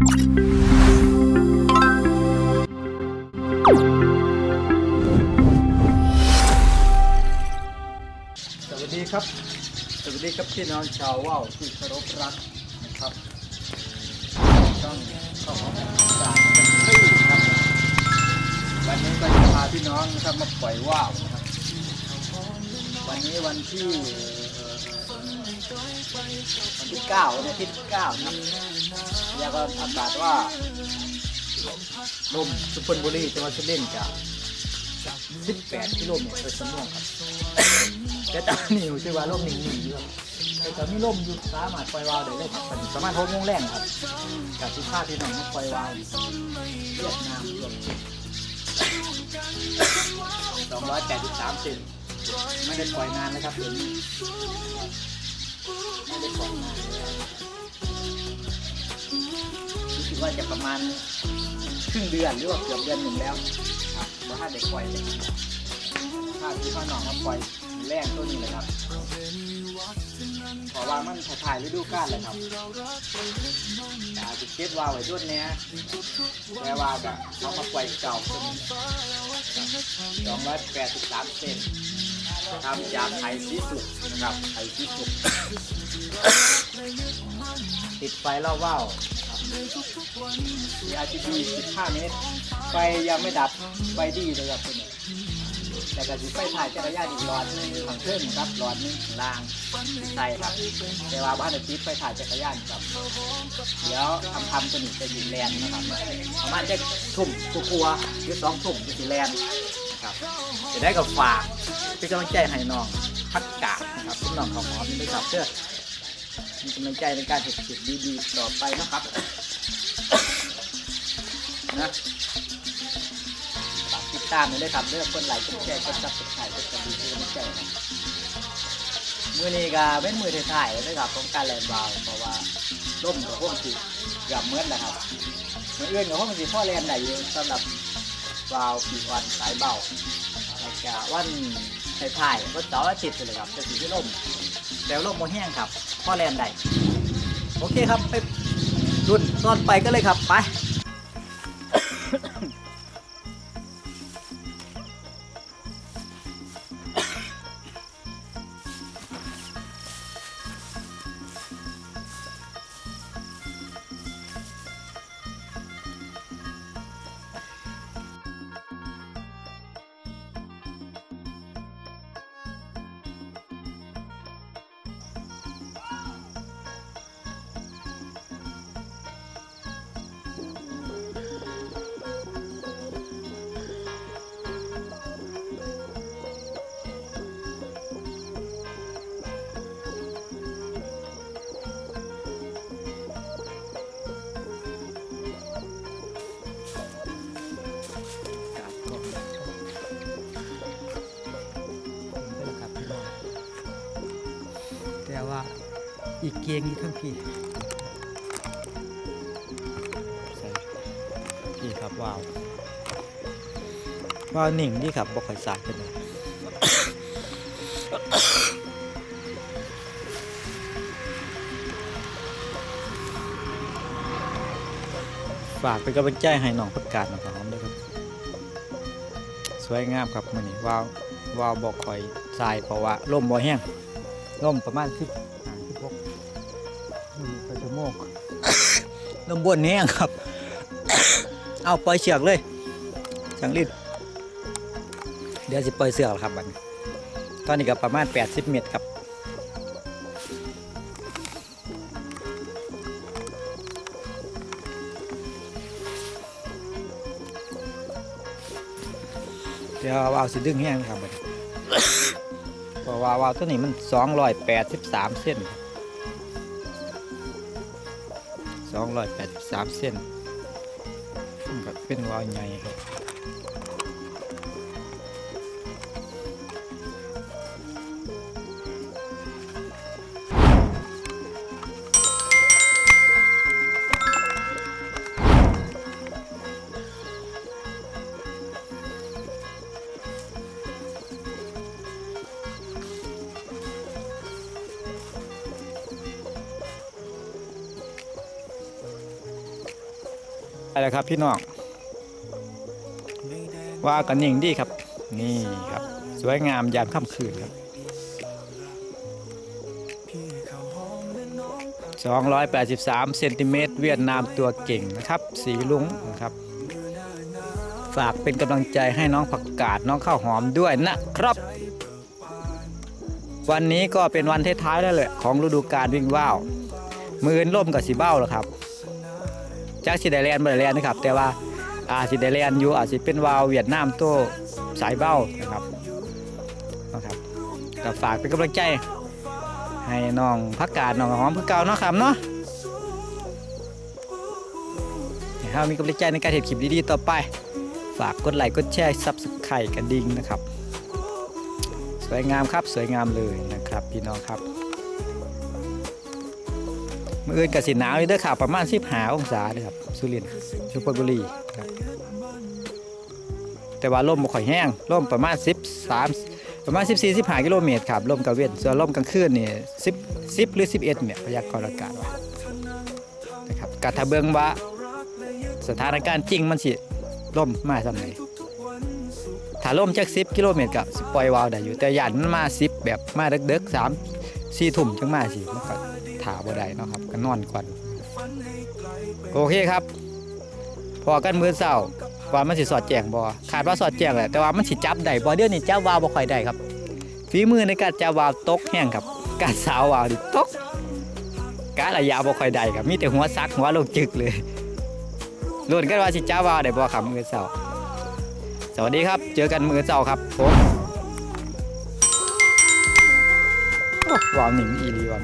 สวัสดีครับ สวัสดีครับพี่น้องชาวว่าวที่เคารพรักนะครับต้องของสารกันที่ครับวันนี้ก็จะพาพี่น้องนะครับมาปล่อยว่าวนะครับวันนี้วันที่วันที่เก้าวันอาทิตย์ที่เก้านะครับ แล้วก็อากาศว่าลมสุพรรณบุรีจังหวัดสุรินทร์จะ18กิโลเมตรต่อชั่วโมงครับแต่ตอนนี้อยู่ชื่อว่าลมนิ่งๆอยู่แต่ตอนนี้ลมอยู่สามารถปล่อยวาวได้เลยครับเป็นประมาณหกโมงแรงครับกับที่พาพี่หน้องมาปล่อยวาวเวียดนามรวมสองร้อยแปดสิบสามเซนไม่ได้ปล่อยนานนะครับเดี๋ยวนี้ไม่ได้ปล่อยนาน ว่าจะประมาณครึ่งเดือนหรือว่าเกือบเดือนหนึ่งแล้วครับว่าถ้าได้ปล่อยเลยถ้าที่พ่อน้องมาปล่อยแรกตัวนี้เลยครับเพราะว่ามันถ่ายฤดูกาลเลยครับแต่อาจจะเก็บวาวไว้ด้วยเนี้ยแต่ว่าแบบเขามาปล่อยเก่าตัวนี้สองร้อยแปดสิบสามเซนทำจากไข่สีสุกนะครับไข่สีสุกติดไฟรอบว่าว ครับมี RGB 15เมตรไฟยังไม่ดับไฟดีเลยครับตัวนี้แต่ก็สิไฟถ่ายจักรยานอีกหลอดนึงข้างเครื่องครับหลอดหนึงข้างล่างใช่ครับแต่ว่าบ้านอาทิตย์ไฟถ่ายจักรยานครับ เดี๋ยวทำทำตัวนี้จะยิงแลนนะครับประมาณจะทุ่มกลัวหรือสองทุ่มจะสิแลนนะครับจะได้กับฝากเป็นกำลังใจให้น้องพักกาดนะครับคุณน้องของหมอมด้วยครับเพื่อ มีกำลังใจในการติดติดดีๆต่อไปนะครับนะฝากติดตามหน่อยด้วยครับเรื่องคนไหลค์คนแชร์คนซับสไครต์คนกระดิ่งเป็นกำลังใจนะมือนี้ก็เป็นมือถ่ายๆนะครับของการแลนบาวเพราะว่าร่มกับพวกสิกือบเมื่อแล้วครับมืออื่นกับพวกมันสิพ่อแลนได้ยู่สำหรับวาวปีวันสายเบาแล้วก็วัน ถ่ายๆวันเสาร์อาทิตย์เลยครับจะสีที่ร่มแล้วลมโมแห้งครับพ่อแลนได้โอเคครับไปรุ่นตอนไปก็เลยครับไป อีกเกียงนี้ทั้งพี่ใส่พี่ครับว้าวว้าวหนิ่งนี่ครับบอกข่อยสายกันเลยฝากเป็นกำลังใจให้น้องประกาศนะครับผมด้วยครับ สวยงามครับมื้อนี้ว้าวว้าวบอกคอยทรายเพราะว่าลมบ่แห้งลมประมาณ 10 16นี่ไปชั่วโมงลมบนแห้งครับ เอาปล่อยเชือกเลยจังรีดเดี๋ยวสิปล่อยเสือกแล้วครับบัดนี้ตอนนี้ก็ประมาณ 80 เมตรครับเดี๋ยววาวสิดึงแห้งครับบัดนี้เพราะว่าวาวตัวนี้มัน 283 เส้น 283เส้นก็เป็นวาวใหญ่ครับ ไปแล้วครับพี่น้องว่ากันนิ่งดีครับ นี่ครับ สวยงามยามค่ำคืนครับ283เซนติเมตรเวียดนามตัวเก่งนะครับ สีลุงนะครับ ฝากเป็นกำลังใจให้น้องผักกาดน้องข้าวหอมด้วยนะครับ วันนี้ก็เป็นวันท้ายๆแล้วเลยของฤดูกาลวิ่งว่าวมือนล่มกับสีเบ้าแล้วครับ จากสีไดแลนด์บริแลนด์นะครับ แต่ว่าอาสีไดแลนด์อยู่อาจจะเป็นวาวเวียดนามโต้สายเบ้านะครับนะครับก็ฝากเป็นกำลังใจให้น้องพักกาดน้องหอมคือเก่าเนาะครับเนาะให้เรามีกำลังใจในการเห็นคลิปดีๆต่อไป ฝากกดไลค์กดแชร์ซับสไครต์กระดิ่งนะครับ สวยงามครับสวยงามเลยนะครับ พี่น้องครับ มื่ออื่นกับสีหนาวอยู่เด้อครับประมาณ15องศาเด้อครับสุรินทร์ชุมพลบุรีครับแต่ว่าลมบ่ค่อยแห้งลมประมาณ13ประมาณ 14 15กิโลเมตรครับลมกลางเว้นส่วนลมกลางคืนนี่10 10หรือ 11เนี่ยพยากรณ์อากาศว่านะครับกะถ้าเบิงว่าสถานการณ์จริงมันสิลมมาซำไหนถ้าลมจาก 10 กิโลเมตรก็สิปล่อยวาวได้อยู่แต่ยานมันมา 10 แบบมาเดึกๆ3 4ทุ่มจังมาสิมันก็ ถาบ่ได้เนาะครับก็นอนก่อนโอเคครับ พอกันมือเศร้าว่ามันสิสอดแจงบ่คาดว่าสอดแจงแหละแต่ว่ามันสิจับได้บ่เดี๋ยวนี้จับวาวบ่ค่อยได้ครับฝีมือในการจับวาวตกแห้งครับ การสาววาวตกการระยะบ่ค่อยได้ครับมีแต่หัวซักหัวลงจึกเลยลุ้นกันว่าสิจับวาวได้บ่ครับมือเศร้าสวัสดีครับ เจอกันมือเศร้าครับผมโอ้วาวหนิงอีหลีว่ะ